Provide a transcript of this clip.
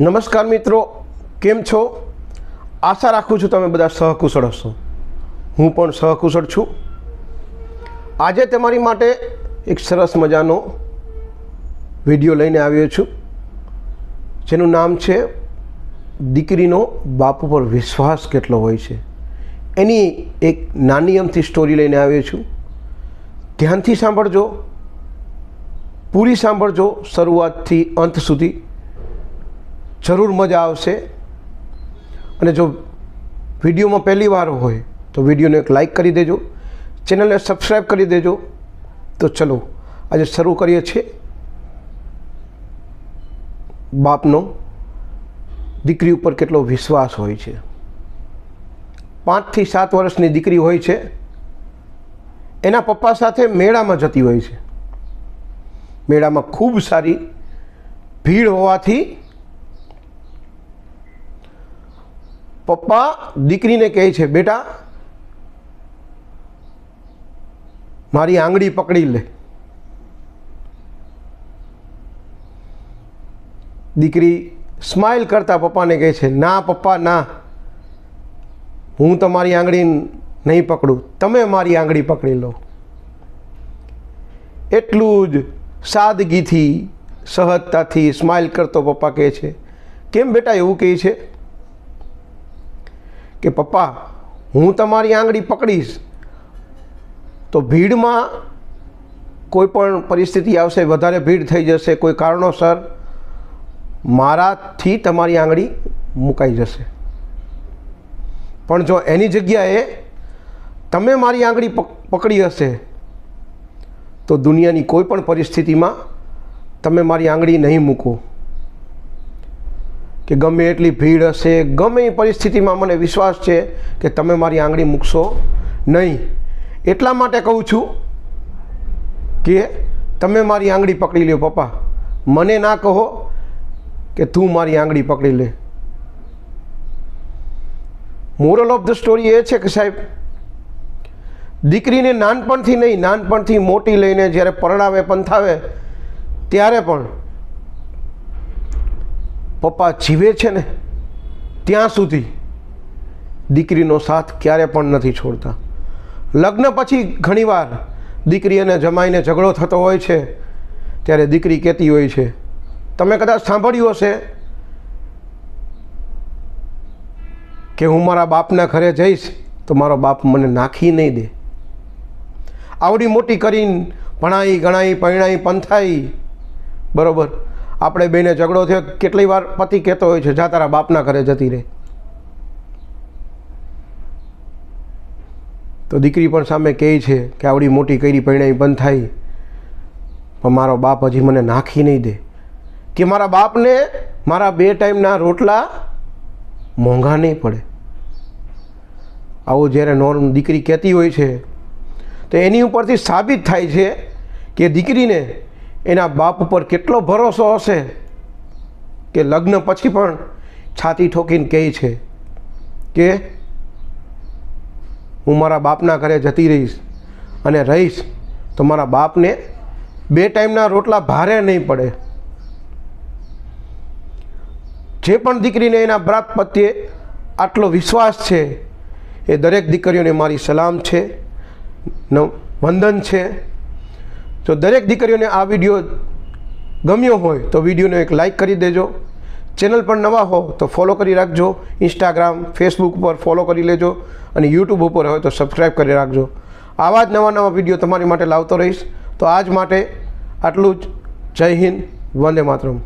નમસ્કાર મિત્રો, કેમ છો? આશા રાખું છું તમે બધા સહકુશળ હશો. હું પણ સહકુશળ છું. આજે તમારી માટે એક સરસ મજાનો વીડિયો લઈને આવ્યો છું. જેનું નામ છે, દીકરીનો બાપુ પર વિશ્વાસ કેટલો હોય છે. એની એક નાની અમથી સ્ટોરી લઈને આવ્યો છું. ધ્યાનથી સાંભળજો. પૂરી સાંભળજો શરૂઆતથી અંત સુધી. જરૂર મજા આવશે. અને જો વિડીયોમાં પહેલી વાર હોય, તો વિડીયોને એક લાઈક કરી દેજો. ચેનલને સબસ્ક્રાઈબ કરી દેજો. તો ચલો, આજે શરૂ કરીએ છીએ. બાપનો દીકરી ઉપર કેટલો વિશ્વાસ હોય છે. પાંચથી સાત વર્ષની દીકરી હોય છે. એના પપ્પા સાથે મેળામાં જતી હોય છે. મેળામાં ખૂબ સારી ભીડ હોવાથી પપ્પા દીકરીને કહે છે, બેટા, મારી આંગળી પકડી લે. દીકરી સ્માઇલ કરતા પપ્પાને કહે છે, ના પપ્પા, ના. હું તમારી આંગળી નહીં પકડું. તમે મારી આંગળી પકડી લો. એટલું જ સાદગીથી, સહજતાથી સ્માઇલ કરતો પપ્પા કહે છે, કેમ બેટા એવું કહે છે? કે પપ્પા, હું તમારી આંગળી પકડીશ. તો ભીડમાં કોઈ પણ પરિસ્થિતિ આવશે, વધારે ભીડ થઈ જશે, કોઈ કારણોસર મારાથી તમારી આંગળી મુકાઈ જશે. પણ જો એની જગ્યાએ તમે મારી આંગળી પકડી હશે, તો દુનિયાની કોઈ પણ પરિસ્થિતિમાં તમે મારી આંગળી નહીં મૂકો. કે ગમે એટલી ભીડ હશે, ગમે એ પરિસ્થિતિમાં મને વિશ્વાસ છે કે તમે મારી આંગળી મૂકશો નહીં. એટલા માટે કહું છું કે તમે મારી આંગળી પકડી લ્યો, પપ્પા. મને ના કહો કે તું મારી આંગળી પકડી લે. મોરલ ઓફ ધ સ્ટોરી એ છે કે સાહેબ, દીકરીને નાનપણથી નહીં, નાનપણથી મોટી લઈને જ્યારે પરણાવે, પંથાવે, ત્યારે પણ પપ્પા જીવે છે ને, ત્યાં સુધી દીકરીનો સાથ ક્યારે પણ નથી છોડતા. લગ્ન પછી ઘણીવાર દીકરી અને જમાઈને ઝઘડો થતો હોય છે, ત્યારે દીકરી કહેતી હોય છે, તમે કદાચ સાંભળ્યું હશે કે હું મારા બાપના ઘરે જઈશ, તો મારો બાપ મને નાખી નહીં દે. આવડી મોટી કરીને ભણાઈ ગણાઈ પરણાઈ પંથાઈ, બરોબર. આપણે બેને ઝઘડો થયો, કેટલી વાર પતિ કહેતો હોય છે, જા તારા બાપના ઘરે જતી રહે. તો દીકરી પણ સામે કહે છે કે આવડી મોટી કરી પરણાઈ બંધ થાય, પણ મારો બાપ હજી મને નાખી નહીં દે. કે મારા બાપને મારા બે ટાઈમના રોટલા મોંઘા નહીં પડે. આવું જ્યારે નોર્મ દીકરી કહેતી હોય છે, તો એની ઉપરથી સાબિત થાય છે કે દીકરીને એના બાપ ઉપર કેટલો ભરોસો હશે કે લગ્ન પછી પણ છાતી ઠોકીને કહે છે કે હું મારા બાપના ઘરે જતી રહીશ અને રહીશ તો મારા બાપને બે ટાઈમના રોટલા ભારે નહીં પડે. જે પણ દીકરીને એના બાપ પ્રત્યે આટલો વિશ્વાસ છે, એ દરેક દીકરીઓને મારી સલામ છે વંદન છે જો દરેક દીકરીઓને આ વીડિયો ગમ્યો હોય તો વિડીયોને એક લાઈક કરી દેજો. ચેનલ પર નવા હો તો ફોલો કરી રાખજો. ઇન્સ્ટાગ્રામ ફેસબુક ઉપર ફોલો કરી લેજો અને યુટ્યુબ ઉપર હોય તો સબસ્ક્રાઈબ કરી રાખજો. આવા જ નવા નવા વીડિયો તમારી માટે લાવતો રહીશ. તો આજ માટે આટલું જ. જય હિન્દ, વંદે માતરમ.